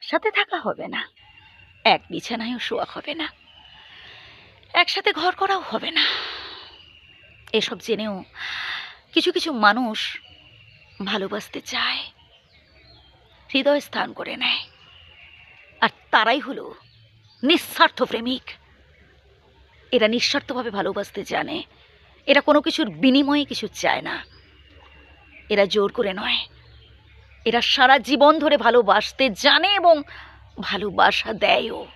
একসাথে থাকা হবে না। এক বিছানায়ও শোয়া হবে না। একসাথে ঘর করাও হবে না। এসব জেনেও কিছু কিছু মানুষ ভালোবাসতে চায়। হৃদয় স্থান করে নেয়। আর তারাই হলো নিঃস্বার্থ প্রেমিক। এরা নিঃস্বার্থভাবে ভালোবাসতে জানে। এরা কোনো কিছুর বিনিময়ে কিছু চায় না। এরা জোর করে নয়। এরা সারা জীবন ধরে ভালোবাসতে জানে এবং ভালোবাসা দেয়ও।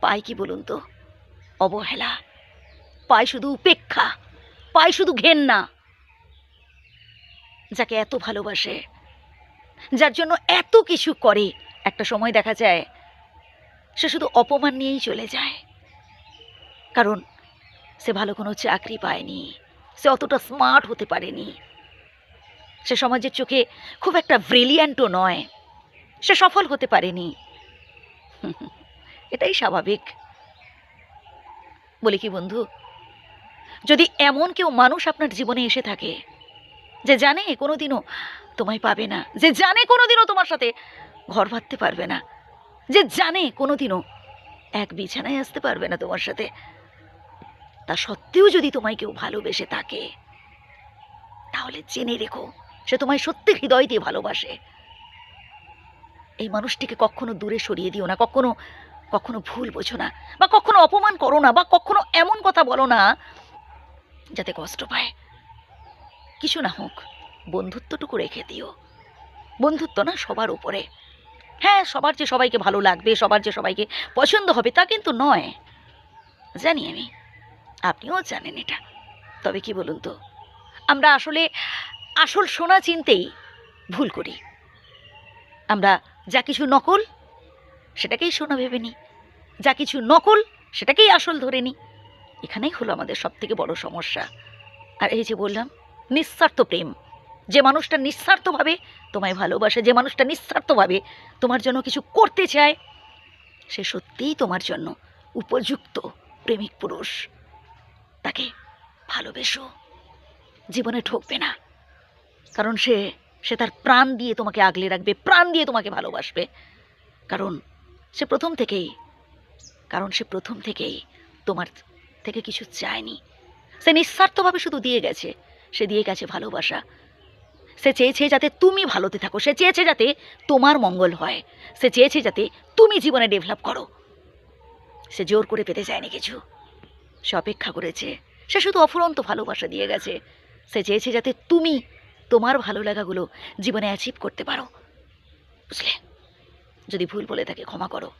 পায় কি বলুন তো? অবহেলা। পায় শুধু উপেক্ষা। পায় শুধু ঘেন্না। যাকে এত ভালোবাসে, যার জন্য এত কিছু করে। একটা সময় দেখা যায়, সে শুধু অপমান নিয়েই চলে যায়। কারণ সে ভালো কোনো চাকরি পায়নি। সে অতটা স্মার্ট হতে পারেনি। সে সমাজের চোখে খুব একটা ব্রিলিয়ান্টও নয়। সে সফল হতে পারেনি। এটাই স্বাভাবিক। বলি কি বন্ধু, যদি এমন কেউ মানুষ আপনার জীবনে এসে থাকে, যে জানে কোনোদিনও তোমায় পাবে না, যে জানে কোনোদিনও তোমার সাথে ঘর বাঁধতে পারবে না, যে জানে কোনোদিনও এক বিছানায় আসতে পারবে না তোমার সাথে, তা সত্ত্বেও যদি তোমায় কেউ ভালোবেসে থাকে, তাহলে জেনে রেখো। সে তোমায় সত্যি হৃদয় দিয়ে ভালোবাসে। এই মানুষটিকে কখনো দূরে সরিয়ে দিও না, কখনো কখনো ভুল বোঝো না, বা কখনো অপমান করো না, বা কখনো এমন কথা বলো না যাতে কষ্ট পায়। কিছু না হোক, বন্ধুত্বটুকু রেখে দিও। বন্ধুত্ব না সবার উপরে। হ্যাঁ সবার যে সবাইকে ভালো লাগবে, সবার যে সবাইকে পছন্দ হবে তা কিন্তু নয়। জানি আমি, আপনিও জানেন এটা। তবে কি বলুন তো, আমরা আসলে আসল সোনা চিনতেই ভুল করি। আমরা যা কিছু নকল, সেটাকেই সোনা ভেবে নিই। যা কিছু নকল, সেটাকেই আসল ধরে নিই। এখানেই হলো আমাদের সব থেকে বড় সমস্যা। আর এই যে বললাম, নিঃস্বার্থ প্রেম। যে মানুষটা নিঃস্বার্থভাবে তোমায় ভালোবাসে, যে মানুষটা নিঃস্বার্থভাবে তোমার জন্য কিছু করতে চায়, সে সত্যিই তোমার জন্য উপযুক্ত প্রেমিক পুরুষ। তাকে ভালোবেসো। জীবনে ঠকবে না। কারণ সে সে তার প্রাণ দিয়ে তোমাকে আগলে রাখবে, প্রাণ দিয়ে তোমাকে ভালোবাসবে। কারণ সে প্রথম থেকেই, কারণ সে প্রথম থেকেই তোমার থেকে কিছু চায়নি। সে নিঃস্বার্থভাবে শুধু দিয়ে গেছে, সে দিয়ে গেছে ভালোবাসা। সে চেয়েছে যাতে তুমি ভালোতে থাকো, সে চেয়েছে যাতে তোমার মঙ্গল হয়। সে চেয়েছে যাতে তুমি জীবনে ডেভেলপ করো। সে জোর করে পেতে চায়নি কিছু। সে অপেক্ষা করেছে। সে শুধু অফুরন্ত ভালোবাসা দিয়ে গেছে। সে চেয়েছে যাতে তুমি তোমার ভালো লাগাগুলো জীবনে অ্যাচিভ করতে পারো। বুঝলে? যদি ভুল বলে থাকে ক্ষমা করো।